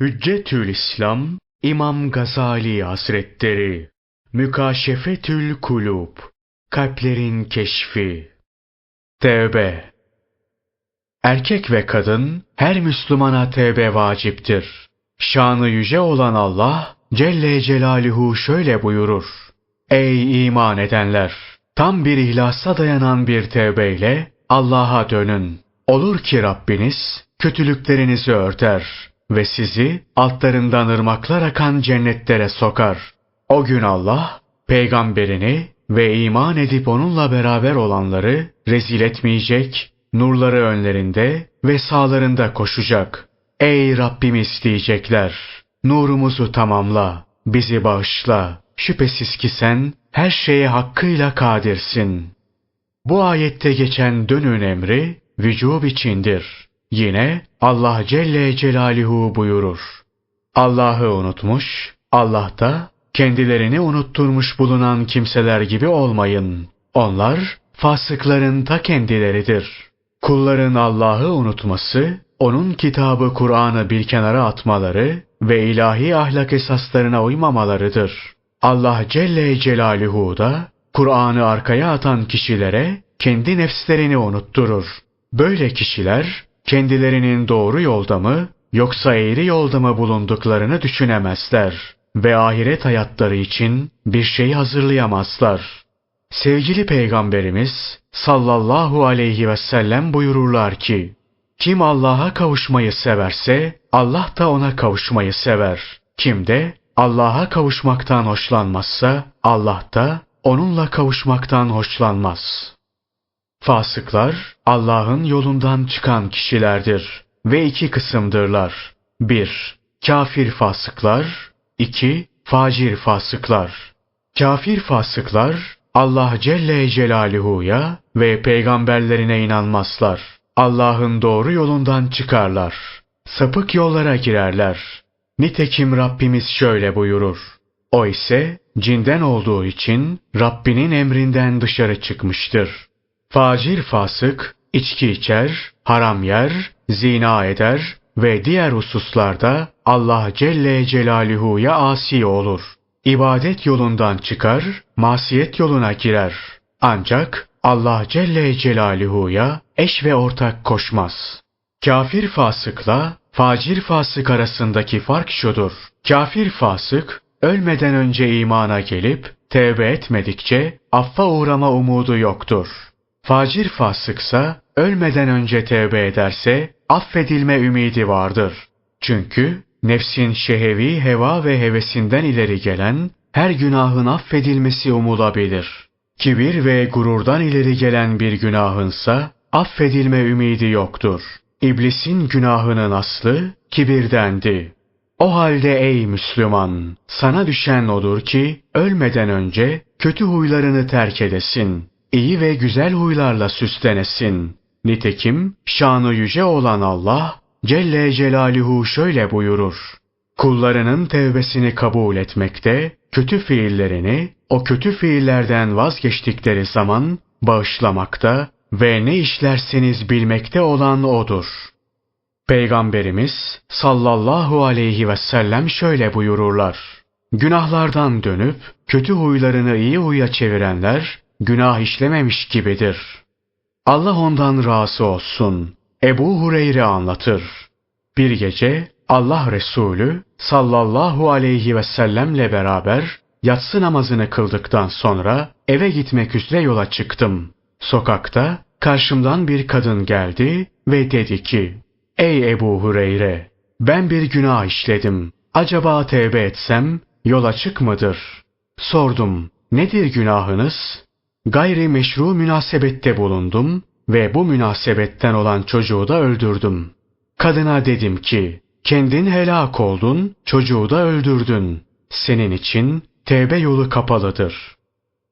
Hüccetül İslam İmam Gazali Hazretleri Mükaşefetül Kulub Kalplerin Keşfi Tevbe Erkek ve kadın her Müslümana tevbe vaciptir. Şanı yüce olan Allah Celle Celaluhu şöyle buyurur. Ey iman edenler! Tam bir ihlasa dayanan bir tevbeyle Allah'a dönün. Olur ki Rabbiniz kötülüklerinizi örter ve sizi altlarından ırmaklar akan cennetlere sokar. O gün Allah peygamberini ve iman edip onunla beraber olanları rezil etmeyecek, nurları önlerinde ve sağlarında koşacak. Ey Rabbimiz diyecekler, nurumuzu tamamla, bizi bağışla. Şüphesiz ki sen her şeye hakkıyla kadirsin. Bu ayette geçen dönün emri vücub içindir. Yine Allah Celle Celaluhu buyurur. Allah'ı unutmuş, Allah da kendilerini unutturmuş bulunan kimseler gibi olmayın. Onlar fasıkların ta kendileridir. Kulların Allah'ı unutması, onun kitabı Kur'an'ı bir kenara atmaları ve ilahi ahlak esaslarına uymamalarıdır. Allah Celle Celaluhu da Kur'an'ı arkaya atan kişilere kendi nefslerini unutturur. Böyle kişiler kendilerinin doğru yolda mı yoksa eğri yolda mı bulunduklarını düşünemezler ve ahiret hayatları için bir şey hazırlayamazlar. Sevgili Peygamberimiz sallallahu aleyhi ve sellem buyururlar ki, kim Allah'a kavuşmayı severse Allah da ona kavuşmayı sever. Kim de Allah'a kavuşmaktan hoşlanmazsa Allah da onunla kavuşmaktan hoşlanmaz. Fasıklar Allah'ın yolundan çıkan kişilerdir ve iki kısımdırlar. 1. Kafir fasıklar 2. Facir fasıklar. Kafir fasıklar Allah Celle Celaluhu'ya ve peygamberlerine inanmazlar. Allah'ın doğru yolundan çıkarlar. Sapık yollara girerler. Nitekim Rabbimiz şöyle buyurur. O ise cinden olduğu için Rabbinin emrinden dışarı çıkmıştır. Facir fasık, içki içer, haram yer, zina eder ve diğer hususlarda Allah Celle Celaluhu'ya asi olur. İbadet yolundan çıkar, masiyet yoluna girer. Ancak Allah Celle Celaluhu'ya eş ve ortak koşmaz. Kafir fasıkla facir fasık arasındaki fark şudur. Kafir fasık ölmeden önce imana gelip tevbe etmedikçe affa uğrama umudu yoktur. Facir fasıksa ölmeden önce tevbe ederse affedilme ümidi vardır. Çünkü nefsin şehevi heva ve hevesinden ileri gelen her günahın affedilmesi umulabilir. Kibir ve gururdan ileri gelen bir günahınsa affedilme ümidi yoktur. İblisin günahının aslı kibirdendi. O halde ey Müslüman, sana düşen odur ki ölmeden önce kötü huylarını terk edesin. İyi ve güzel huylarla süslenesin. Nitekim şanı yüce olan Allah Celle Celaluhu şöyle buyurur. Kullarının tevbesini kabul etmekte, kötü fiillerini o kötü fiillerden vazgeçtikleri zaman bağışlamakta ve ne işlerseniz bilmekte olan O'dur. Peygamberimiz sallallahu aleyhi ve sellem şöyle buyururlar. Günahlardan dönüp kötü huylarını iyi huya çevirenler günah işlememiş gibidir. Allah ondan razı olsun. Ebu Hureyre anlatır. Bir gece Allah Resulü sallallahu aleyhi ve sellemle beraber yatsı namazını kıldıktan sonra eve gitmek üzere yola çıktım. Sokakta karşımdan bir kadın geldi ve dedi ki, Ey Ebu Hureyre! Ben bir günah işledim. Acaba tevbe etsem yol açık mıdır? Sordum, nedir günahınız? Gayri meşru münasebette bulundum ve bu münasebetten olan çocuğu da öldürdüm. Kadına dedim ki, kendin helak oldun, çocuğu da öldürdün. Senin için tevbe yolu kapalıdır.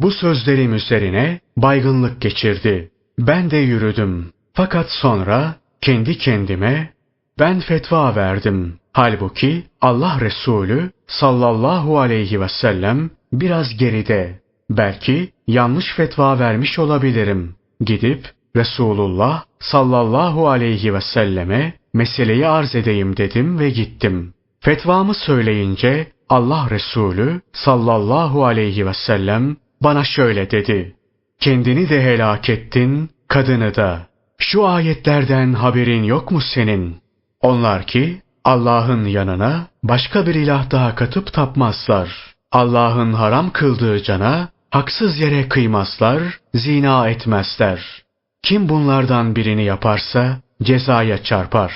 Bu sözlerim üzerine baygınlık geçirdi. Ben de yürüdüm. Fakat sonra kendi kendime ben fetva verdim. Halbuki Allah Resulü sallallahu aleyhi ve sellem biraz geride. Belki yanlış fetva vermiş olabilirim. Gidip Resulullah sallallahu aleyhi ve selleme meseleyi arz edeyim dedim ve gittim. Fetvamı söyleyince Allah Resulü sallallahu aleyhi ve sellem bana şöyle dedi. Kendini de helak ettin, kadını da. Şu ayetlerden haberin yok mu senin? Onlar ki Allah'ın yanına başka bir ilah daha katıp tapmazlar. Allah'ın haram kıldığı cana haksız yere kıymazlar, zina etmezler. Kim bunlardan birini yaparsa cezaya çarpar.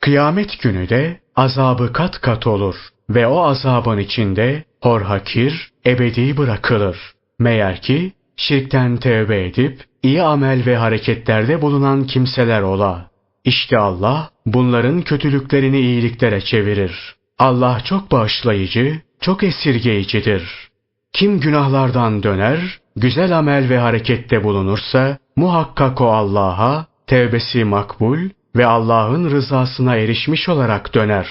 Kıyamet günü de azabı kat kat olur ve o azabın içinde hor hakir ebedi bırakılır. Meğer ki şirkten tevbe edip iyi amel ve hareketlerde bulunan kimseler ola. İşte Allah bunların kötülüklerini iyiliklere çevirir. Allah çok bağışlayıcı, çok esirgeyicidir. Kim günahlardan döner, güzel amel ve harekette bulunursa muhakkak o Allah'a tevbesi makbul ve Allah'ın rızasına erişmiş olarak döner.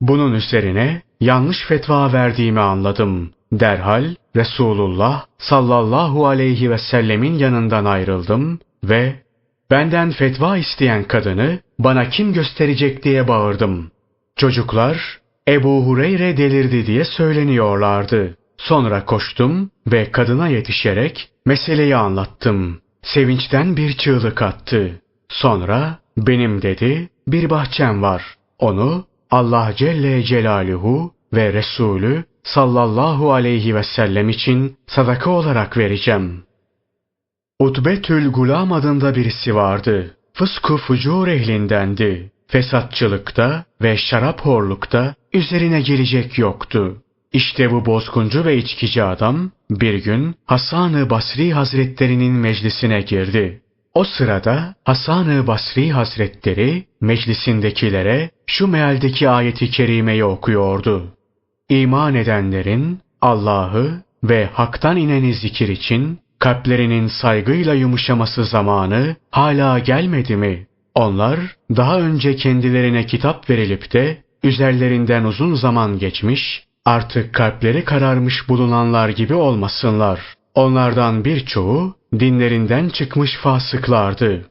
Bunun üzerine yanlış fetva verdiğimi anladım. Derhal Resulullah sallallahu aleyhi ve sellemin yanından ayrıldım ve benden fetva isteyen kadını bana kim gösterecek diye bağırdım. Çocuklar Ebu Hureyre delirdi diye söyleniyorlardı. Sonra koştum ve kadına yetişerek meseleyi anlattım. Sevinçten bir çığlık attı. Sonra benim dedi bir bahçem var. Onu Allah Celle Celaluhu ve Resulü sallallahu aleyhi ve sellem için sadaka olarak vereceğim. Utbetül Gulam adında birisi vardı. Fısku fucur ehlindendi. Fesatçılıkta ve şarap horlukta üzerine gelecek yoktu. İşte bu bozguncu ve içkici adam bir gün Hasan-ı Basri Hazretlerinin meclisine girdi. O sırada Hasan-ı Basri Hazretleri meclisindekilere şu mealdeki ayeti kerimeyi okuyordu. İman edenlerin Allah'ı ve haktan ineni zikir için kalplerinin saygıyla yumuşaması zamanı hala gelmedi mi? Onlar daha önce kendilerine kitap verilip de üzerlerinden uzun zaman geçmiş, artık kalpleri kararmış bulunanlar gibi olmasınlar. Onlardan birçoğu dinlerinden çıkmış fasıklardı.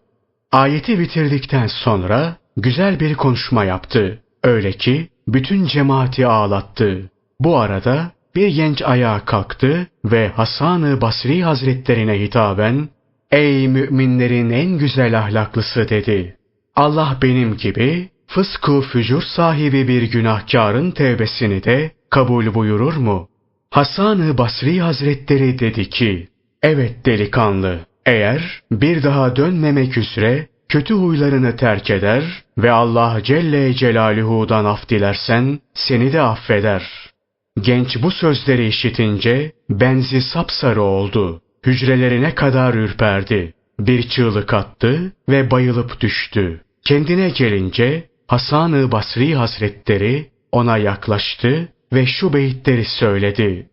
Ayeti bitirdikten sonra güzel bir konuşma yaptı. Öyle ki bütün cemaati ağlattı. Bu arada bir genç ayağa kalktı ve Hasan-ı Basri Hazretlerine hitaben Ey müminlerin en güzel ahlaklısı dedi. Allah benim gibi fısku fücur sahibi bir günahkarın tevbesini de kabul buyurur mu? Hasan-ı Basri Hazretleri dedi ki, Evet delikanlı, eğer bir daha dönmemek üzere kötü huylarını terk eder ve Allah Celle Celaluhu'dan af dilersen seni de affeder. Genç bu sözleri işitince benzi sapsarı oldu. Hücrelerine kadar ürperdi. Bir çığlık attı ve bayılıp düştü. Kendine gelince Hasan-ı Basri Hazretleri ona yaklaştı ve şu beyitleri söyledi.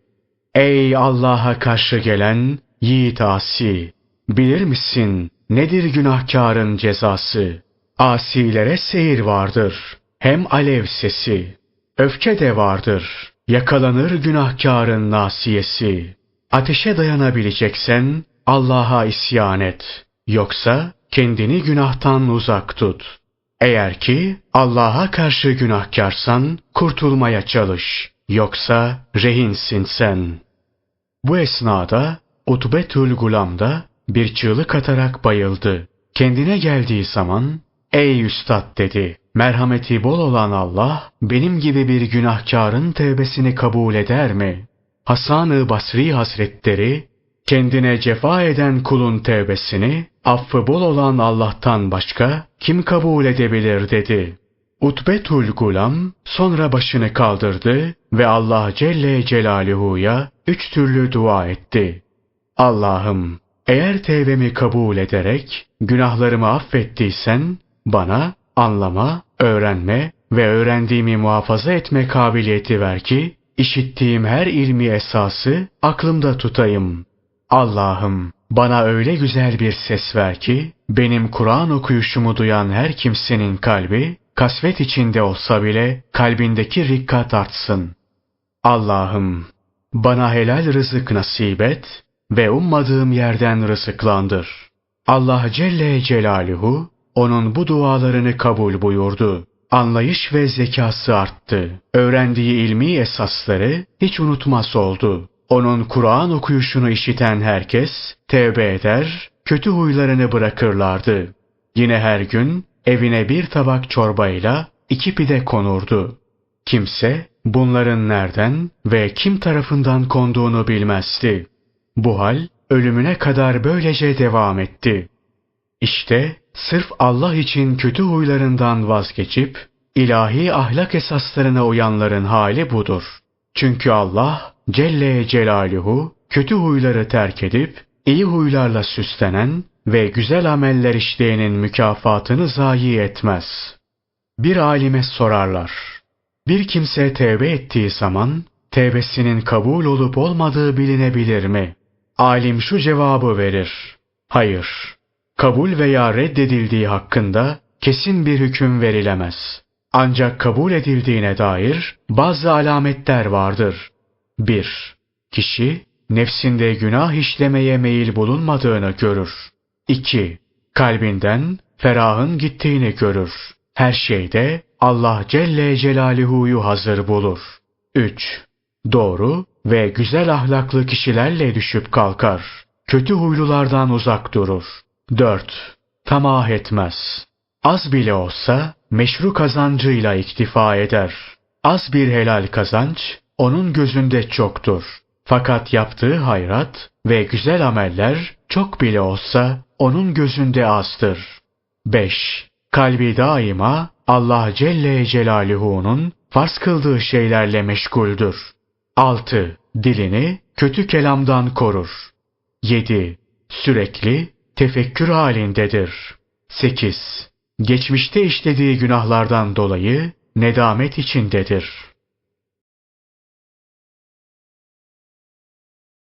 Ey Allah'a karşı gelen yiğit asi! Bilir misin nedir günahkarın cezası? Asilere seyir vardır, hem alev sesi. Öfke de vardır, yakalanır günahkarın nasiyesi. Ateşe dayanabileceksen Allah'a isyan et. Yoksa kendini günahtan uzak tut. Eğer ki Allah'a karşı günahkarsan kurtulmaya çalış. Yoksa rehinsin sen. Bu esnada Utbetül Gulam da bir çığlık atarak bayıldı. Kendine geldiği zaman ''Ey üstad'' dedi. ''Merhameti bol olan Allah benim gibi bir günahkarın tevbesini kabul eder mi?'' Hasan-ı Basri Hazretleri kendine cefa eden kulun tevbesini affı bol olan Allah'tan başka kim kabul edebilir dedi. Utbetul Gulam sonra başını kaldırdı ve Allah Celle Celaluhu'ya üç türlü dua etti. Allah'ım eğer tevbemi kabul ederek günahlarımı affettiysen bana anlama, öğrenme ve öğrendiğimi muhafaza etme kabiliyeti ver ki işittiğim her ilmi esası aklımda tutayım. Allah'ım bana öyle güzel bir ses ver ki benim Kur'an okuyuşumu duyan her kimsenin kalbi kasvet içinde olsa bile kalbindeki rikkat artsın. Allah'ım bana helal rızık nasip et ve ummadığım yerden rızıklandır. Allah Celle Celaluhu onun bu dualarını kabul buyurdu. Anlayış ve zekası arttı. Öğrendiği ilmi esasları hiç unutmaz oldu. Onun Kur'an okuyuşunu işiten herkes tevbe eder, kötü huylarını bırakırlardı. Yine her gün evine bir tabak çorbayla iki pide konurdu. Kimse bunların nereden ve kim tarafından konduğunu bilmezdi. Bu hal ölümüne kadar böylece devam etti. İşte sırf Allah için kötü huylarından vazgeçip ilahi ahlak esaslarına uyanların hali budur. Çünkü Allah Celle Celaluhu kötü huyları terk edip iyi huylarla süslenen ve güzel ameller işleyenin mükafatını zayi etmez. Bir alime sorarlar. Bir kimse tevbe ettiği zaman tevbesinin kabul olup olmadığı bilinebilir mi? Alim şu cevabı verir. Hayır. Kabul veya reddedildiği hakkında kesin bir hüküm verilemez. Ancak kabul edildiğine dair bazı alametler vardır. 1. Kişi nefsinde günah işlemeye meyil bulunmadığını görür. 2. Kalbinden ferahın gittiğini görür. Her şeyde Allah Celle Celaluhu'yu hazır bulur. 3. Doğru ve güzel ahlaklı kişilerle düşüp kalkar. Kötü huylulardan uzak durur. 4. Tamah etmez. Az bile olsa meşru kazancıyla iktifa eder. Az bir helal kazanç onun gözünde çoktur. Fakat yaptığı hayrat ve güzel ameller çok bile olsa onun gözünde azdır. 5. Kalbi daima Allah Celle Celaluhu'nun farz kıldığı şeylerle meşguldür. 6. Dilini kötü kelamdan korur. 7. Sürekli tefekkür halindedir. 8. Geçmişte işlediği günahlardan dolayı nedamet içindedir.